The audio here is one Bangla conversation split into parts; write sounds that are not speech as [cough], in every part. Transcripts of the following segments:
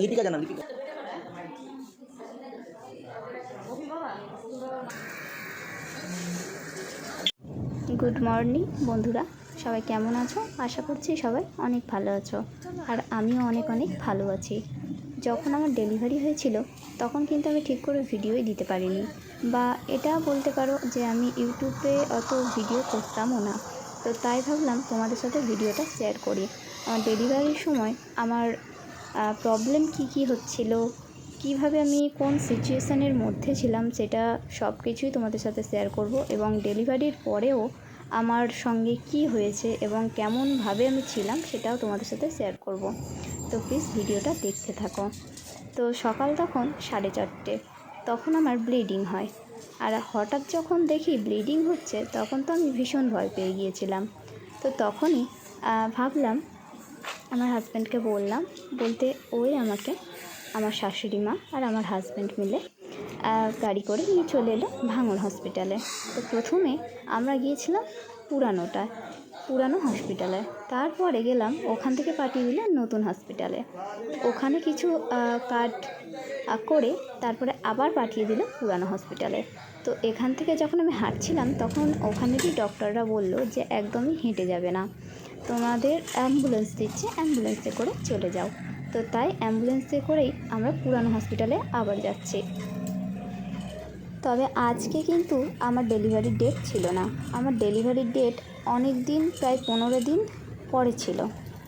লিপিকা জানা লিপিকা। গুড মর্নিং, বন্ধুরা। সবাই কেমন আছো? আশা করছি সবাই অনেক ভালো আছো। আর আমিও অনেক অনেক ভালো আছি। যখন আমার ডেলিভারি হয়েছিল, তখন কিন্তু আমি ঠিক করে ভিডিওই দিতে পারিনি। বা এটা বলতে পারো যে আমি ইউটিউবে অত ভিডিও করতামও না। তো তাই ভাবলাম তোমাদের সাথে ভিডিওটা শেয়ার করি। আমার ডেলিভারির সময় আমার প্রবলেম কি কি হচ্ছিল, কীভাবে আমি কোন সিচুয়েশানের মধ্যে ছিলাম সেটা সব কিছুই তোমাদের সাথে শেয়ার করব এবং ডেলিভারির পরেও আমার সঙ্গে কি হয়েছে এবং কেমনভাবে আমি ছিলাম সেটাও তোমাদের সাথে শেয়ার করব। তো প্লিজ ভিডিওটা দেখতে থাকো। তো সকাল তখন সাড়ে চারটে। তখন আমার ব্লিডিং হয়। আর হঠাৎ যখন দেখি ব্লিডিং হচ্ছে, তখন তো আমি ভীষণ ভয় পেয়ে গিয়েছিলাম। তো তখনই ভাবলাম, আমার হাজব্যান্ডকে বললাম, বলতে ওই আমাকে, আমার শাশুড়ি মা আর আমার হাজব্যান্ড মিলে গাড়ি করে নিয়ে চলে এলো ভাঙড় হসপিটালে তো প্রথমে আমরা গিয়েছিলাম পুরানোটায়। পুরানো হসপিটালে তারপরে গেলাম ওখান থেকে পাঠিয়ে দিল নতুন হসপিটালে ওখানে কিছু কার্ড করে তারপরে আবার পাঠিয়ে দিল পুরানো হসপিটালে তো এখান থেকে যখন আমি হাঁটছিলাম, তখন ওখানেরই ডক্টররা বলল যে একদমই হেঁটে যাবে না। তোমাদের অ্যাম্বুলেন্স দিচ্ছে অ্যাম্বুলেন্সে করে চলে যাও। তো তাই অ্যাম্বুলেন্সে করেই আমরা পুরানো হসপিটালে আবার যাচ্ছি। তবে আজকে কিন্তু আমার ডেলিভারির ডেট ছিল না। আমার ডেলিভারির ডেট অনেক দিন প্রায় পনেরো দিন পরে ছিল।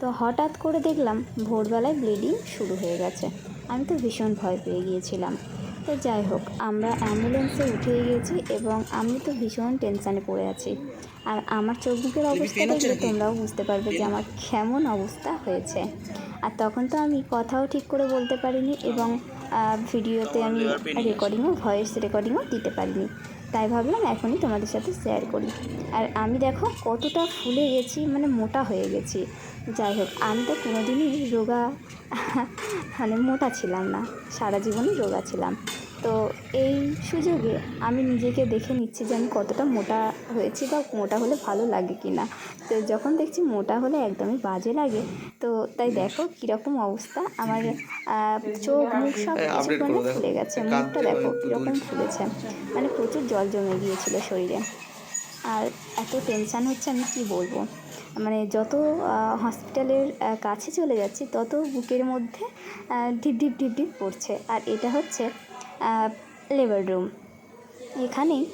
তো হঠাৎ করে দেখলাম ভোরবেলায় ব্লিডিং শুরু হয়ে গেছে। আমি তো ভীষণ ভয় পেয়ে গিয়েছিলাম। তো যাই হোক আমরা অ্যাম্বুলেন্সে উঠে গিয়েছি এবং আমি তো ভীষণ টেনশানে পড়ে আছি। আর আমার চোখ মুখের অবস্থা দেখলে তোমরাও বুঝতে পারবে যে আমার কেমন অবস্থা হয়েছে। আর তখন তো আমি কথাও ঠিক করে বলতে পারিনি এবং ভিডিওতে আমি রেকর্ডিংও ভয়েস রেকর্ডিংও দিতে পারিনি। তাই ভাবলাম এখনই তোমাদের সাথে শেয়ার করি। আর আমি দেখো কতটা ফুলে গেছি মানে মোটা হয়ে গেছি। যাই হোক, আমি তো কোনোদিনই রোগা মানে মোটা ছিলাম না, সারা জীবনই রোগা ছিলাম। তো এই সুযোগে আমি নিজেকে দেখে নিচ্ছি যে আমি কতটা মোটা হয়েছি বা মোটা হলে ভালো লাগে কি না। তো যখন দেখছি মোটা হলে একদমই বাজে লাগে তো তাই দেখো কীরকম অবস্থা। আমার চোখ মুখ সব কিছু মানে ফুলে গেছে মুখটা দেখো কীরকম ফুলেছে। মানে প্রচুর জল জমে গিয়েছিল শরীরে। আর এত টেনশান হচ্ছে আমি কি বলব? মানে যত হসপিটালের কাছে চলে যাচ্ছি তত বুকের মধ্যে ঢিপ ঢিপ ঢিপ ঢিপ পড়ছে। আর এটা হচ্ছে লেবার রুম এখানেই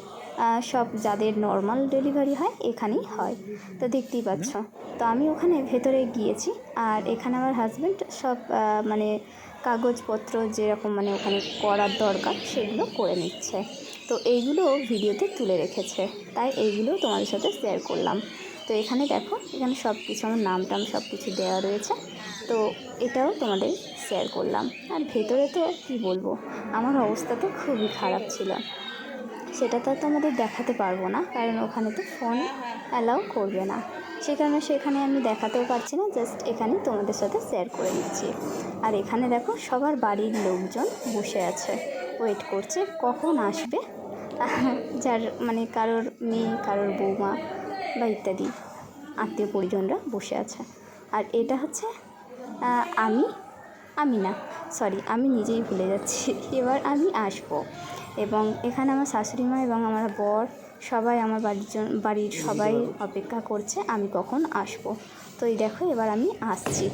সব যাদের নর্মাল ডেলিভারি হয় এখানেই হয়। তো দেখতেই পাচ্ছ। তো আমি ওখানে ভেতরে গিয়েছি আর এখানে আমার হাজব্যান্ড সব মানে কাগজপত্র যেরকম মানে ওখানে করার দরকার সেগুলো করে নিচ্ছে। তো এইগুলো ভিডিওতে তুলে রেখেছে। তাই এইগুলো তোমাদের সাথে শেয়ার করলাম। তো এখানে দেখো এখানে সব কিছু আমার নাম টাম সব কিছু দেওয়া রয়েছে। তো এটাও তোমাদের শেয়ার করলাম। আর ভেতরে তো কী বলব, আমার অবস্থা তো খুবই খারাপ ছিল। সেটা তো তোমাদের দেখাতে পারব না, কারণ ওখানে তো ফোন অ্যালাউ করবে না। সে কারণে সেখানে আমি দেখাতেও পারছি না জাস্ট এখানে তোমাদের সাথে শেয়ার করে নিচ্ছি। আর এখানে দেখো, সবার বাড়ির লোকজন বসে আছে। ওয়েট করছে, কখন আসবে? [laughs] যার মানে কারোর মেয়ে, কারোর বৌমা বা ইত্যাদি, আত্মীয় পরিজনরা বসে আছে। আর এটা হচ্ছে আমি আমি না সরি আমি নিজেই ভুলে যাচ্ছি। [laughs] এবার আমি আসব। এবং এখানে আমার শাশুড়ি মা এবং আমার বর সবাই আমার বাড়ির জন্য বাড়ির সবাই অপেক্ষা করছে আমি কখন আসব? তো এই দেখো এবার আমি আসছি।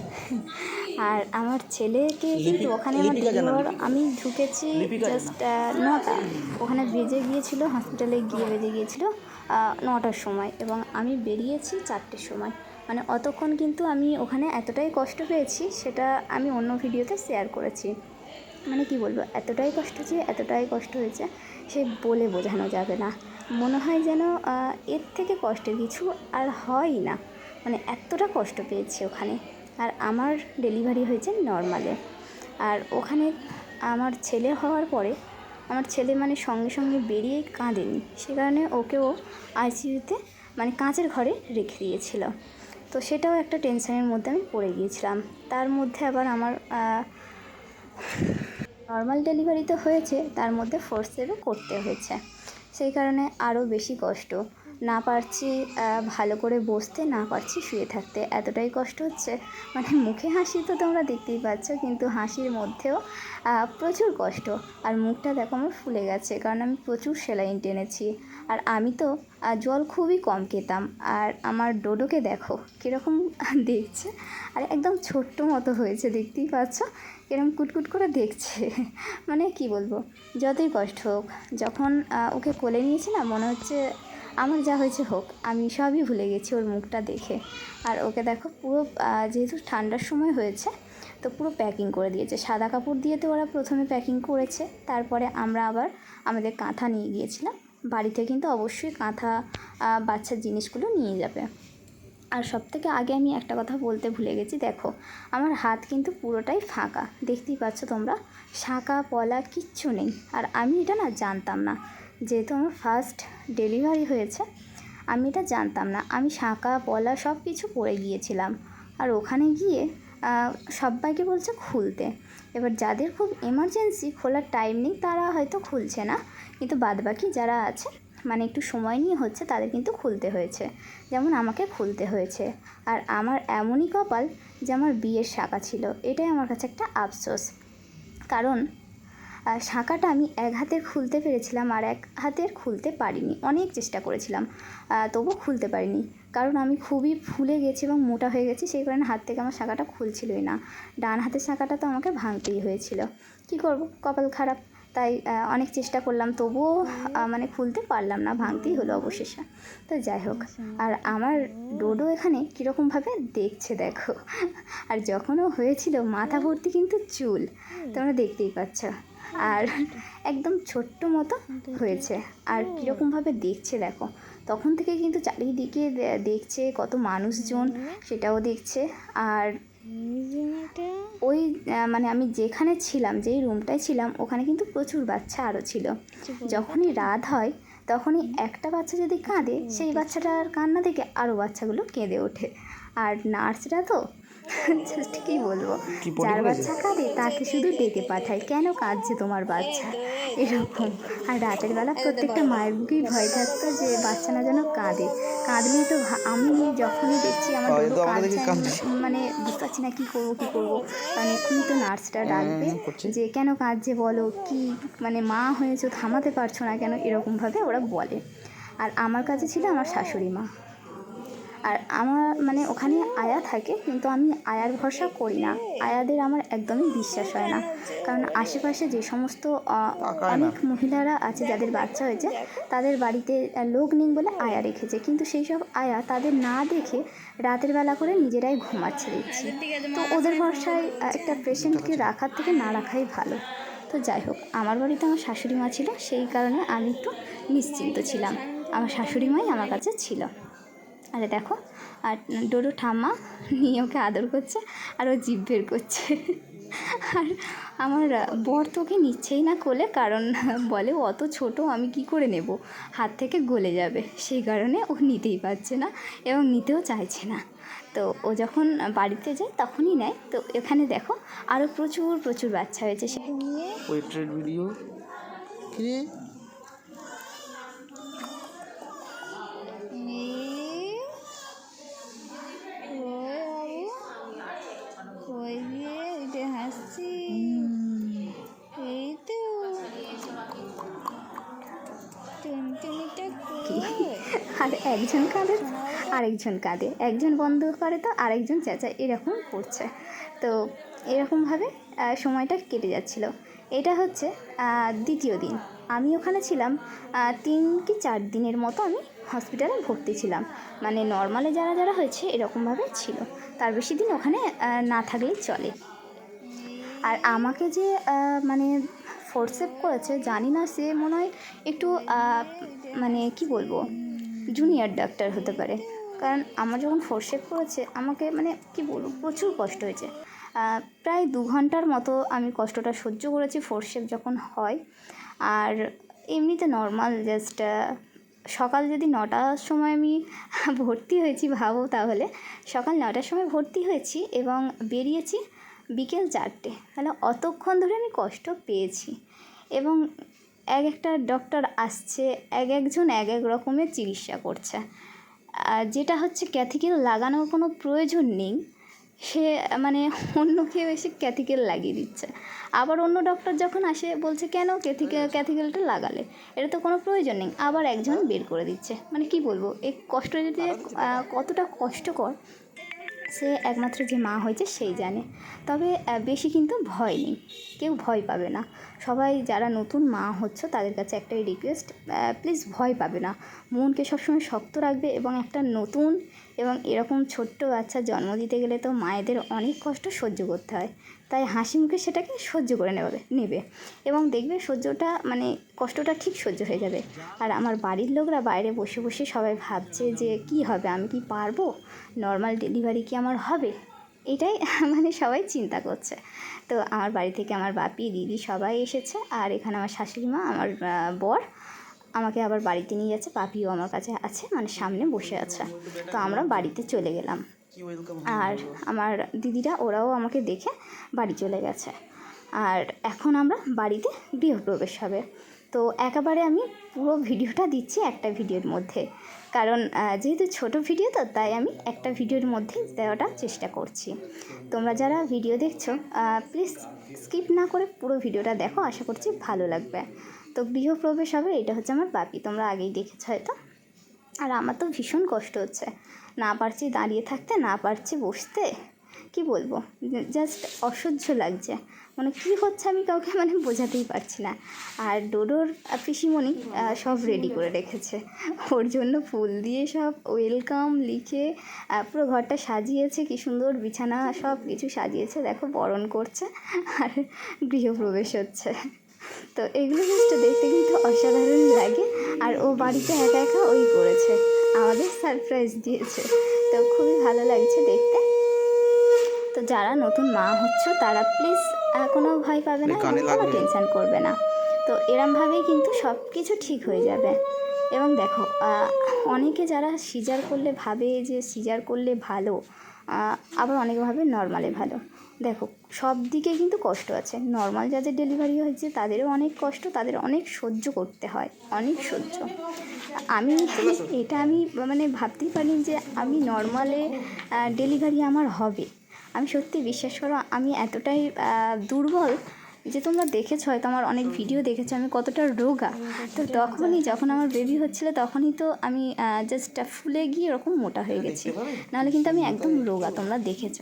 [laughs] আর আমার ছেলেকে কিন্তু ওখানে আমার ডেলিভার আমি ঢুকেছি জাস্ট নটা। ওখানে বেজে গিয়েছিল হসপিটালে গিয়ে বেজে গিয়েছিল নটার সময়। এবং আমি বেরিয়েছি চারটের সময়। মানে অতক্ষণ কিন্তু আমি ওখানে এতটাই কষ্ট পেয়েছি, সেটা আমি অন্য ভিডিওতে শেয়ার করেছি। মানে কি বলব, এতটাই কষ্ট যে এতটাই কষ্ট হয়েছে, সে বলে বোঝানো যাবে না। মনে হয় যেন এর থেকে কষ্টের কিছু আর হয়ই না। মানে এতটা কষ্ট পেয়েছি ওখানে। আর আমার ডেলিভারি হয়েছে নর্মালে আর ওখানে আমার ছেলে হওয়ার পরে, আমার ছেলে মানে সঙ্গে সঙ্গে বেরিয়ে কাঁদেনি। সে কারণে ওকেও আইসিইউতে মানে কাঁচের ঘরে রেখে দিয়েছিল। তো সেটাও একটা টেনশনের মধ্যে আমি পড়ে গিয়েছিলাম। তার মধ্যে আবার আমার নর্মাল ডেলিভারি তো হয়েছে, তার মধ্যে ফোর্স সেভও করতে হয়েছে। সেই কারণে আরও বেশি কষ্ট। না পারছি ভালো করে বসতে না পারছি শুয়ে থাকতে। এতটাই কষ্ট হচ্ছে। মানে মুখে হাসি তো তোমরা দেখতেই পাচ্ছ, কিন্তু হাসির মধ্যেও প্রচুর কষ্ট। আর মুখটা দেখো আমার ফুলে গেছে, কারণ আমি প্রচুর সেলাইন টেনেছি। আর আমি তো জল খুবই কম খেতাম। আর আমার ডোডোকে দেখো, কীরকম দেখছে। আর একদম ছোট্ট মতো হয়েছে, দেখতেই পাচ্ছ? এরকম কুটকুট করে দেখছে। মানে কি বলব, যতই কষ্ট হোক, যখন ওকে কোলে নিয়েছি না, মনে হচ্ছে আমার যা হয়েছে হোক, আমি সবই ভুলে গেছি ওর মুখটা দেখে। আর ওকে দেখো, পুরো যেহেতু ঠান্ডার সময় হয়েছে, তো পুরো প্যাকিং করে দিয়েছে। সাদা কাপড় দিয়ে তো ওরা প্রথমে প্যাকিং করেছে, তারপরে আমরা আবার আমাদের কাঁথা নিয়ে গিয়েছিলাম। বাড়িতে কিন্তু অবশ্যই কাঁথা বাচ্চার জিনিসগুলো নিয়ে যাবে। আর সব থেকে আগে আমি একটা কথা বলতে ভুলে গেছি, দেখো, আমার হাত কিন্তু পুরোটাই ফাঁকা। দেখতেই পাচ্ছ তোমরা, শাঁকা, পলা, কিচ্ছু নেই। আর আমি এটা না জানতাম না। যেহেতু আমার ফার্স্ট ডেলিভারি হয়েছে, আমি এটা জানতাম না। আমি শাঁকা পলা সব কিছু পরে গিয়েছিলাম। আর ওখানে গিয়ে সবাইকে বলছে খুলতে। এবার যাদের খুব এমার্জেন্সি খোলার টাইম নেই, তারা হয়তো খুলছে না। কিন্তু বাদবাকি যারা আছে মানে একটু সময় নিয়ে হচ্ছে, তাদের কিন্তু খুলতে হয়েছে। যেমন আমাকে খুলতে হয়েছে। আর আমার এমনই কপাল যে আমার বিয়ের শাখা ছিল। এটাই আমার কাছে একটা আফসোস। কারণ শাঁখাটা আমি এক হাতের খুলতে পেরেছিলাম আর এক হাতের খুলতে পারিনি। অনেক চেষ্টা করেছিলাম তবু খুলতে পারিনি। কারণ আমি খুবই ফুলে গেছি এবং মোটা হয়ে গেছি, সেই কারণে হাত থেকে আমার শাঁখাটা খুলছিলই না। ডান হাতের শাঁখাটা তো আমাকে ভাঙতেই হয়েছিল। কী করব? কপাল খারাপ। তাই অনেক চেষ্টা করলাম, তবুও মানে খুলতে পারলাম না, ভাঙতেই হলো অবশেষে। তো যাই হোক, আর আমার ডোডো এখানে কীরকমভাবে দেখছে দেখো। আর যখনও হয়েছিল, মাথা ভর্তি কিন্তু চুল, তোমরা দেখতেই পাচ্ছ। আর একদম ছোট্ট মতো হয়েছে। আর কীরকমভাবে দেখছে দেখো, তখন থেকে কিন্তু চারিদিকে দেখছে কত মানুষজন সেটাও দেখছে। আর ওই মানে আমি যেখানে ছিলাম, যেই রুমটায় ছিলাম, ওখানে কিন্তু প্রচুর বাচ্চা আরও ছিল। যখনই রাত হয়, তখনই একটা বাচ্চা যদি কাঁদে, সেই বাচ্চাটার কান্না দেখে আরও বাচ্চাগুলো কেঁদে ওঠে। আর নার্সরা তো জাস্ট কী বলব। যার বাচ্চা কাঁদে তাকে শুধু ডেকে পাঠায়। কেন কাঁদছে তোমার বাচ্চা? এরকম। আর রাতের বেলা প্রত্যেকটা মায়ের বুকেই ভয় থাকতো যে বাচ্চা না যেন কাঁদে। কাঁদলেই তো আমি যখনই দেখছি আমার মানে বুঝতে পারছি না কী করব কী করব। কারণ এক্ষুনি তো নার্সটা ডাকবে যে কেন কাঁদছে বলো? কি মানে মা হয়েছো থামাতে পারছ না কেন? এরকমভাবে ওরা বলে। আর আমার কাছে ছিল আমার শাশুড়ি মা। আর আমার মানে ওখানে আয়া থাকে কিন্তু আমি আয়ার ভরসা করি না। আয়াদের আমার একদমই বিশ্বাস হয় না। কারণ আশেপাশে যে সমস্ত। অনেক মহিলারা আছে যাদের বাচ্চা হয়েছে তাদের বাড়িতে লোক নেই বলে আয়া রেখেছে। কিন্তু সেই সব আয়া তাদের না দেখে রাতের বেলা করে নিজেরাই ঘুমাচ্ছে দেখছি। তো ওদের ভরসায় একটা পেশেন্টকে রাখার থেকে না রাখাই ভালো। তো যাই হোক আমার বাড়িতে আমার শাশুড়ি মা ছিল সেই কারণে আমি একটু নিশ্চিন্ত ছিলাম। আমার শাশুড়ি মাই আমার কাছে ছিল। আরে দেখো, আর ডোডো ঠাম্মা নিয়ে ওকে আদর করছে আর ও জিভ বের করছে। আর আমার বর তো ওকে নিচ্ছেই না কোলে, কারণ বলে অত ছোট, আমি কি করে নেব? হাত থেকে গলে যাবে। সেই কারণে ও নিতেই পারছে না এবং নিতেও চাইছে না। তো ও যখন বাড়িতে যায় তখনই নেয়। তো এখানে দেখো আরও প্রচুর প্রচুর বাচ্চা হয়েছে। সে ওয়েটেড ভিডিও আর একজন কাঁদে আরেকজন কাঁদে। একজন বন্ধ করে তো আরেকজন চেঁচায়। এরকম করছে। তো এরকমভাবে সময়টা কেটে যাচ্ছিল। এটা হচ্ছে দ্বিতীয় দিন। আমি ওখানে ছিলাম তিন কি চার দিনের মতো আমি হসপিটালে ভর্তি ছিলাম। মানে নর্মালে যারা যারা হয়েছে এরকমভাবে ছিল। তার বেশি দিন ওখানে না থাকলেই চলে। আর আমাকে যে মানে ফোর্সেপ করেছে, জানি না, সে মনে হয় একটু মানে কি বলব জুনিয়র ডাক্তার হতে পারে। কারণ আমার যখন ফোর্সেপ করেছে, আমাকে মানে কি বলব, প্রচুর কষ্ট হয়েছে। প্রায় দু ঘণ্টার মতো আমি কষ্টটা সহ্য করেছি ফোর্সেপ যখন হয়। আর এমনিতে নর্মাল জাস্ট সকাল যদি নটার সময় আমি ভর্তি হয়েছি ভাবো তাহলে, সকাল নটার সময় ভর্তি হয়েছি এবং বেরিয়েছি। বিকেল চারটে। তাহলে অতক্ষণ ধরে আমি কষ্ট পেয়েছি। এবং এক একটা ডক্টর আসছে এক একজন এক এক রকমের চিকিৎসা করছে। আর যেটা হচ্ছে ক্যাথিক্যাল লাগানোর কোনো প্রয়োজন নেই সে মানে অন্য কেউ এসে ক্যাথিক্যাল লাগিয়ে দিচ্ছে। আবার অন্য ডক্টর যখন আসে বলছে কেন ক্যাথিক্যাল ক্যাথিক্যালটা লাগালে? এটা তো কোনো প্রয়োজন নেই। আবার একজন বের করে দিচ্ছে। মানে কি বলব এই কষ্ট যদি কতটা কষ্টকর সে একমাত্র যে মা হয়েছে সেই জানে। তবে বেশি কিন্তু ভয় নেই। কেউ ভয় পাবে না। সবাই যারা নতুন মা হচ্ছ, তাদের কাছে একটাই রিকোয়েস্ট প্লিজ ভয় পাবে না। মনকে সবসময় শক্ত রাখবে এবং একটা নতুন এবং এরকম ছোট্ট বাচ্চা জন্ম দিতে গেলে তো মায়েদের অনেক কষ্ট সহ্য করতে হয়। তাই হাসি মুখে সেটাকে সহ্য করে নেবে নেবে। এবং দেখবে সহ্যটা মানে কষ্টটা ঠিক সহ্য হয়ে যাবে। আর আমার বাড়ির লোকরা বাইরে বসে বসে সবাই ভাবছে যে কি হবে, আমি কি পারব? নর্মাল ডেলিভারি কি আমার হবে? এটাই [laughs] মানে সবাই চিন্তা করছে। তো আমার বাড়ি থেকে আমার বাপি, দিদি সবাই এসেছে। আর এখানে আমার শাশুড়ি মা, আমার বর আমাকে আবার বাড়িতে নিয়ে যাচ্ছে। পাপিও আমার কাছে আছে মানে সামনে বসে আছে। তো আমরা বাড়িতে চলে গেলাম। আর আমার দিদিরা ওরাও আমাকে দেখে বাড়ি চলে গেছে। আর এখন আমরা বাড়িতে গৃহপ্রবেশ হবে। তো একেবারে আমি পুরো ভিডিওটা দিচ্ছি একটা ভিডিওর মধ্যে। কারণ যেহেতু ছোট ভিডিও তো তাই আমি একটা ভিডিওর মধ্যে দেওয়াটা চেষ্টা করছি। তোমরা যারা ভিডিও দেখছ প্লিজ স্কিপ না করে পুরো ভিডিওটা দেখো আশা করছি ভালো লাগবে। তো গৃহপ্রবেশ হবে এটা হচ্ছে আমার বাপি তোমরা আগেই দেখেছ হয়তো। আর আমার তো ভীষণ কষ্ট হচ্ছে। না পারছি দাঁড়িয়ে থাকতে, না পারছি বসতে, কি বলব? জাস্ট অসহ্য লাগছে। মানে কী হচ্ছে আমি কাউকে [laughs] মানে বোঝাতেই পারছি না। আর ডোডোর পিসিমণি সব রেডি করে রেখেছে। ওর জন্য ফুল দিয়ে সব ওয়েলকাম লিখে পুরো ঘরটা সাজিয়েছে, কি সুন্দর বিছানা সব কিছু সাজিয়েছে। দেখো বরণ করছে, আর গৃহপ্রবেশ হচ্ছে। তো এগুলো জাস্ট দেখতে কিন্তু অসাধারণ লাগে। আর ও বাড়িতে একা একা ওই করেছে। আমাদের সারপ্রাইজ দিয়েছে। তো খুবই ভালো লাগছে দেখতে। তো যারা নতুন মা হচ্ছ তারা প্লিজ কোনো ভয় পাবে না কানে টেনশন করবে না। তো এরমভাবেই কিন্তু সব কিছু ঠিক হয়ে যাবে। এবং দেখো অনেকে যারা সিজার করলে ভাবে যে সিজার করলে ভালো আবার অনেকে ভাবে নর্মালে ভালো। দেখো সব দিকে কিন্তু কষ্ট আছে। নর্মাল যাদের ডেলিভারি হয়েছে তাদেরও অনেক কষ্ট তাদের অনেক সহ্য করতে হয় অনেক সহ্য। আমি এটা আমি মানে ভাবতেই পারি যে আমি নর্মালে ডেলিভারি আমার হবে। আমি সত্যি বিশ্বাস করো আমি এতটাই দুর্বল যে তোমরা দেখেছ হয়তো আমার অনেক ভিডিও দেখেছ আমি কতটা রোগা। তো তখনই যখন আমার বেবি হচ্ছিল তখনই তো আমি জাস্ট ফুলে গিয়ে এরকম মোটা হয়ে গেছি। নাহলে কিন্তু আমি একদম রোগা তোমরা দেখেছ।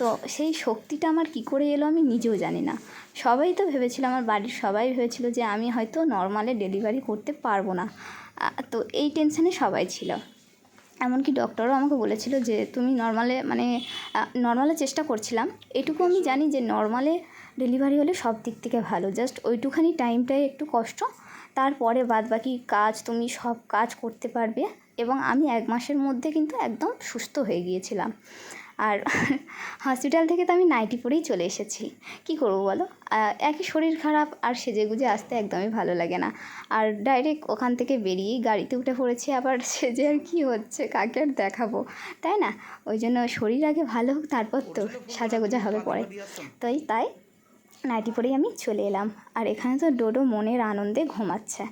তো সেই শক্তিটা আমার কি করে এলো আমি নিজেও জানি না। সবাই তো ভেবেছিল আমার বাড়ির সবাই ভেবেছিল যে আমি হয়তো নর্মালে ডেলিভারি করতে পারব না। তো এই টেনশানে সবাই ছিল। এমনকি ডক্টরও আমাকে বলেছিল যে তুমি নর্মালে মানে নর্মালে চেষ্টা করছিলাম। এটুকু আমি জানি যে নর্মালে ডেলিভারি হলে সব দিক থেকে ভালো। জাস্ট ওইটুখানি টাইমটাই একটু কষ্ট। তারপরে বাদ বাকি কাজ তুমি সব কাজ করতে পারবে এবং আমি এক মাসের মধ্যে কিন্তু একদম সুস্থ হয়ে গিয়েছিলাম। আর হসপিটাল থেকে তো আমি নাইটি পরেই চলে এসেছি। কি করব বলো? একই শরীর খারাপ, আর সেজে গুজে আসতে একদমই ভালো লাগে না। আর ডাইরেক্ট ওখান থেকে বেরিয়েই গাড়িতে উঠে পড়েছি, আবার সেজে আর কী হচ্ছে, কাকে আর দেখাবো? তাই না? ওই জন্য শরীর আগে ভালো হোক, তারপর তো সাজা গোজা হবে পরে। তাই তাই। নাইটি পরেই আমি চলে এলাম। আর এখানে তো ডোডো মনের আনন্দে ঘুমাচ্ছে।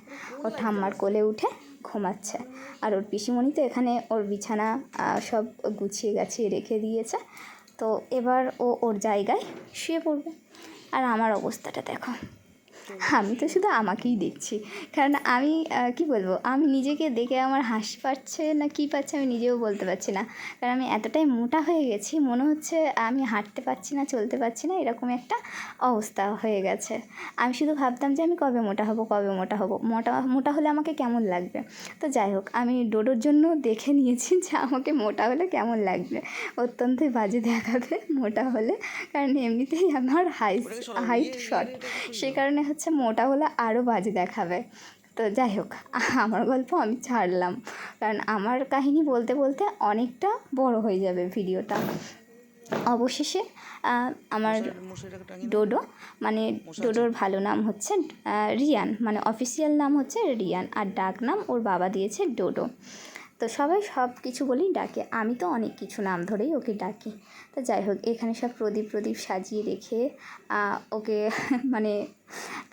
ওর ঠাম্মার কোলে উঠে ঘুমাচ্ছে। আর ওর পিসিমণি তো এখানে ওর বিছানা সব গুছিয়ে গাছিয়ে রেখে দিয়েছে। তো এবার ও ওর জায়গায় শুয়ে পড়বে। আর আমার অবস্থাটা দেখো। আমি তো শুধু আমাকেই দেখছি। কারণ আমি কি বলব, আমি নিজেকে দেখে আমার হাসি পাচ্ছে না কি পাচ্ছে আমি নিজেও বলতে পারছি না। কারণ আমি এতটাই মোটা হয়ে গেছি, মনে হচ্ছে আমি হাঁটতে পারছি না, চলতে পারছি না, এরকম একটা অবস্থা হয়ে গেছে। আমি শুধু ভাবতাম যে আমি কবে মোটা হব, কবে মোটা হব। মোটা মোটা হলে আমাকে কেমন লাগবে? তো যাই হোক, আমি ডোডোর জন্য দেখে নিয়েছি যে আমাকে মোটা হলে কেমন লাগবে। অত্যন্তই বাজে দেখাবে মোটা হলে। কারণ এমনিতেই আমার হাইট হাইট শর্ট সে কারণে হচ্ছে মোটা হলে আরও বাজে দেখাবে। তো যাই হোক আমার গল্প আমি ছাড়লাম। কারণ আমার কাহিনী বলতে বলতে অনেকটা বড় হয়ে যাবে ভিডিওটা। অবশেষে আমার ডোডো মানে ডোডোর ভালো নাম হচ্ছে রিয়ান। মানে অফিসিয়াল নাম হচ্ছে রিয়ান। আর ডাক নাম ওর বাবা দিয়েছে ডোডো। তো সবাই সব কিছু বলেই ডাকে। আমি তো অনেক কিছু নাম ধরেই ওকে ডাকি। তো যাই হোক, এখানে সব প্রদীপ প্রদীপ সাজিয়ে রেখে ওকে [laughs] মানে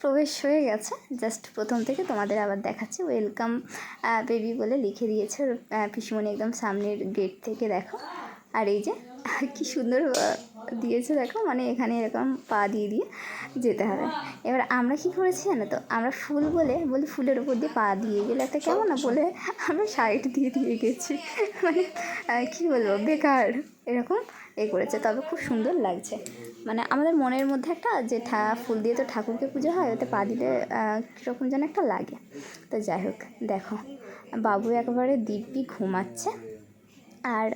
প্রবেশ হয়ে গেছে। জাস্ট প্রথম থেকে তোমাদের আবার দেখাচ্ছি। ওয়েলকাম বেবি বলে লিখে দিয়েছে। পিসিমণি একদম সামনের গেট থেকে দেখো। আর এই যে, [laughs] কি সুন্দর দিয়েছে, দেখো মানে এখানে এরকম পা দিয়ে দিয়ে যেতে হবে। এবার আমরা কি করেছি জানো তো? আমরা ফুল বলে, বলি ফুলের উপর দিয়ে পা দিয়ে গেলে একটা কেমন না বলে আমরা সাইড দিয়ে দিয়ে গেছি। মানে কী বলব, বেকার এরকম এ করেছে, তবে খুব সুন্দর লাগছে। মানে আমাদের মনের মধ্যে একটা যে ঠা, ফুল দিয়ে তো ঠাকুরকে পুজো হয়, ওতে পা দিলে কীরকম যেন একটা লাগে। তো যাই হোক, দেখো, বাবু একেবারে দিব্যি ঘুমাচ্ছে, আর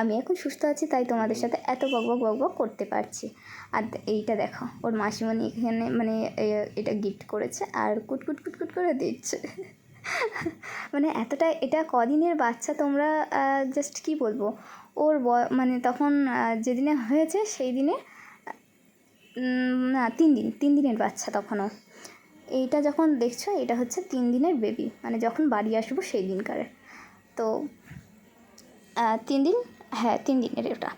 আমি এখন সুস্থ আছি তাই তোমাদের সাথে এত বক বক বক বক করতে পারছি। আর এইটা দেখো ওর মাসিমণি এখানে মানে এটা গিফট করেছে আর কুটকুট কুটকুট করে দিচ্ছে। [laughs] মানে এতটা এটা কদিনের বাচ্চা তোমরা জাস্ট কি বলব? ওর মানে তখন যেদিনে হয়েছে সেই দিনে না তিন দিন তিন দিনের বাচ্চা তখনও এইটা যখন দেখছ এটা হচ্ছে তিন দিনের বেবি মানে যখন বাড়ি আসব সেই দিনকারে। তো তিন দিন? হ্যাঁ তিন দিনের ওটা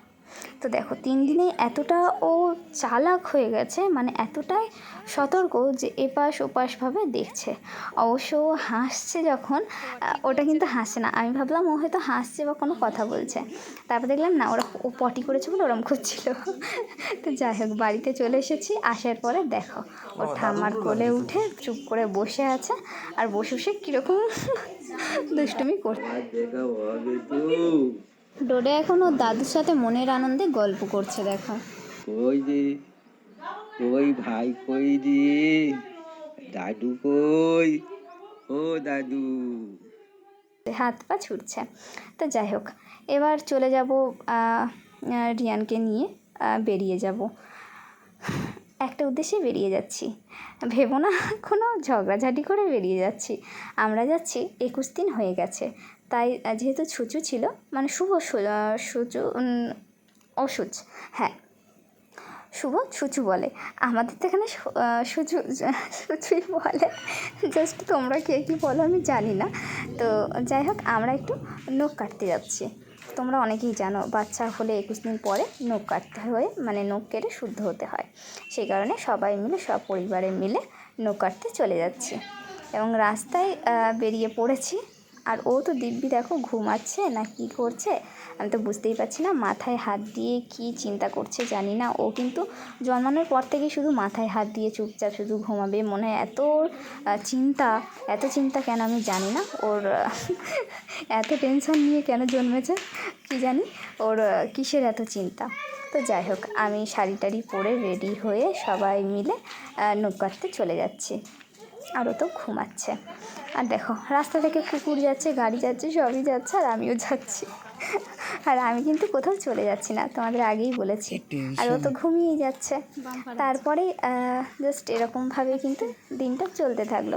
তো দেখো তিন দিনে এতটা ও চালাক হয়ে গেছে মানে এতটাই সতর্ক যে এপাশ ওপাশভাবে দেখছে। অবশ্য ও হাসছে যখন ওটা কিন্তু হাসছে না। আমি ভাবলাম ও হয়তো হাসছে বা কোনো কথা বলছে। তারপর দেখলাম না ওরা ও পটি করেছে বলে ওরম করছিল। তো যাই হোক বাড়িতে চলে এসেছি আসার পরে দেখো ও ঠাম্মার কোলে উঠে চুপ করে বসে আছে। আর বসে বসে কীরকম দুষ্টুমি করছে ডোডে এখন ওর দাদুর সাথে মনের আনন্দে গল্প করছে দেখো। কই রে কই ভাই কই রে দাদু কই? ও দাদু। হাত পা ছুটছে। তো যাই হোক এবার চলে যাব রিয়ানকে নিয়ে বেরিয়ে যাব। একটা উদ্দেশ্যে বেরিয়ে যাচ্ছি। ভেবো না, কোনো ঝগড়াঝাটি করে বেরিয়ে যাচ্ছি। আমরা যাচ্ছি, একুশ দিন হয়ে গেছে। তাই যেহেতু ছুচু ছিল মানে শুভ সূচু অসুচ হ্যাঁ শুভ ছুচু বলে। আমাদের তো এখানে সুচু, সুচুই বলে। জাস্ট তোমরা কে কী বলো আমি জানি না। তো যাই হোক, আমরা একটু নখ কাটতে যাচ্ছি। তোমরা অনেকেই জানো, বাচ্চা হলে একুশ দিন পরে নখ কাটতে হয় মানে নখ কেটে শুদ্ধ হতে হয়। সেই কারণে সবাই মিলে, সব পরিবারে মিলে নখ কাটতে চলে যাচ্ছি। এবং রাস্তায় বেরিয়ে পড়েছি। আর ও তো দিব্যি দেখো ঘুমাচ্ছে না কি করছে? আমি তো বুঝতেই পারছি না মাথায় হাত দিয়ে কি চিন্তা করছে জানি না। ও কিন্তু জন্মানোর পর থেকে শুধু মাথায় হাত দিয়ে চুপচাপ শুধু ঘুমাবে। মনে হয় এত চিন্তা এত চিন্তা কেন আমি জানি না। ওর এত টেনশন নিয়ে কেন জন্মেছে কি জানি? ওর কিসের এত চিন্তা? তো যাই হোক আমি শাড়ি টাড়ি পরে রেডি হয়ে সবাই মিলে আহ, নৌক কাটতে চলে যাচ্ছি। আরও তো ঘুমাচ্ছে। আর দেখো রাস্তা থেকে কুকুর যাচ্ছে গাড়ি যাচ্ছে সবই যাচ্ছে আর আমিও যাচ্ছি। আর আমি কিন্তু কোথাও চলে যাচ্ছি না তোমাদের আগেই বলেছি। আর ও তো ঘুমিয়েই যাচ্ছে। তারপরে জাস্ট এরকমভাবে কিন্তু দিনটা চলতে থাকল।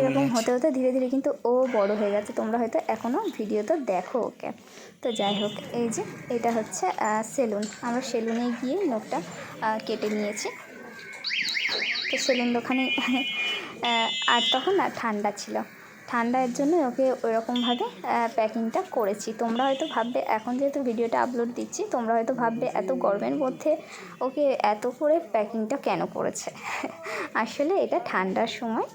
এরকম হতে হতে ধীরে ধীরে কিন্তু ও বড় হয়ে গেছে। তোমরা হয়তো এখনও ভিডিওতে দেখো ওকে। তো যাই হোক এই যে এটা হচ্ছে সেলুন। আমরা সেলুনে গিয়ে নখটা কেটে নিয়েছি। তো সেলুন দোকানে আর তখন না ঠান্ডা ছিল। ঠান্ডার জন্য ওকে ওইরকমভাবে প্যাকিংটা করেছি। তোমরা হয়তো ভাববে, এখন যেহেতু ভিডিওটা আপলোড দিচ্ছি, তোমরা হয়তো ভাববে, এত গরমের মধ্যে ওকে এত করে প্যাকিংটা কেন করেছে? [laughs] আসলে এটা ঠান্ডার সময়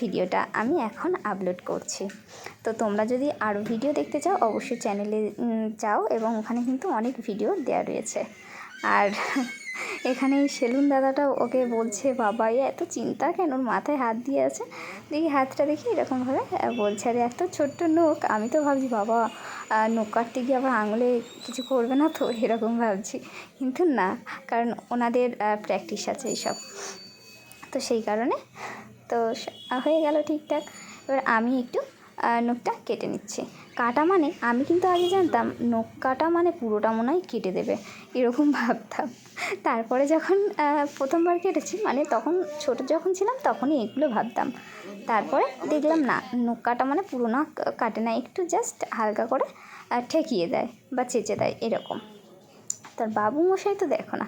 ভিডিওটা আমি এখন আপলোড করছি। তো তোমরা যদি আরও ভিডিও দেখতে চাও, অবশ্যই চ্যানেলে যাও এবং ওখানে কিন্তু অনেক ভিডিও দেওয়া রয়েছে। আর [laughs] এখানে এই সেলুন দাদাটা ওকে বলছে, বাবা, এ এত চিন্তা কেন? ওর মাথায় হাত দিয়ে আছে। দেখি হাতটা দেখি এরকমভাবে বলছে, আরে, এত ছোট্ট নোক আমি তো ভাবছি, বাবা নখ কাটতে গিয়ে আবার আঙুলে কিছু করবে না তো? [laughs] এরকম ভাবছি। কিন্তু না, কারণ ওনাদের প্র্যাকটিস আছে এইসব। তো সেই কারণে, তো হয়ে গেল ঠিকঠাক। এবার আমি একটু নখটা কেটে নিচ্ছে। কাটা মানে আমি কিন্তু আগে জানতাম নখ কাটা মানে পুরোটা মনে হয় কেটে দেবে, এরকম ভাবতাম। তারপরে যখন প্রথমবার কেটেছি মানে তখন ছোট যখন ছিলাম তখনই এগুলো ভাবতাম। তারপরে দেখলাম না, নখ কাটা মানে পুরো না কাটে না, একটু জাস্ট হালকা করে ঠেকিয়ে দেয় বা চেঁচে দেয়, এরকম। তার বাবু মশাই তো দেখো না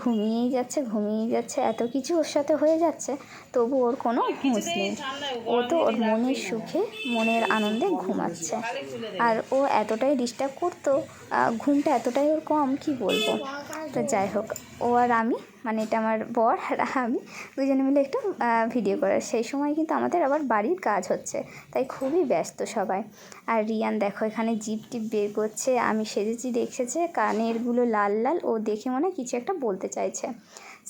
ঘুমিয়েই যাচ্ছে ঘুমিয়েই যাচ্ছে এত কিছু ওর সাথে হয়ে যাচ্ছে তবু ওর কোনো হুঁশ নেই। ও তো ওর মনের সুখে মনের আনন্দে ঘুমাচ্ছে। আর ও এতটাই ডিস্টার্ব করতো ঘুমটা এতটাই ওর কম কি বলব? তো যাই হোক ও আর আমি মানে এটা আমার বর আর আমি দুজনে মিলে একটু ভিডিও করার। সেই সময় কিন্তু আমাদের আবার বাড়ির কাজ হচ্ছে, তাই খুবই ব্যস্ত সবাই। আর রিয়ান দেখো, এখানে জিপ টিপ বের করছে। আমি সেজেছি, দেখেছে কানেরগুলো লাল লাল, ও দেখে মনে কিছু একটা বলতে চাইছে।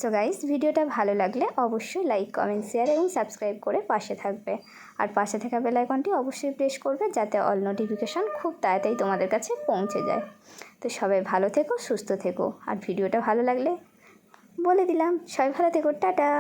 সো গাইস ভিডিওটা ভালো লাগলে অবশ্যই লাইক কমেন্ট শেয়ার এবং সাবস্ক্রাইব করে পাশে থাকবে। আর পাশে থাকা বেল আইকনটি অবশ্যই প্রেস করবে যাতে অল নোটিফিকেশন খুব তাড়াতাড়ি তোমাদের কাছে পৌঁছে যায়। তো সবাই ভালো থেকো, সুস্থ থেকো। আর ভিডিওটা ভালো লাগলে বলে দিলাম। সবাই ভালো থেকো টাটা।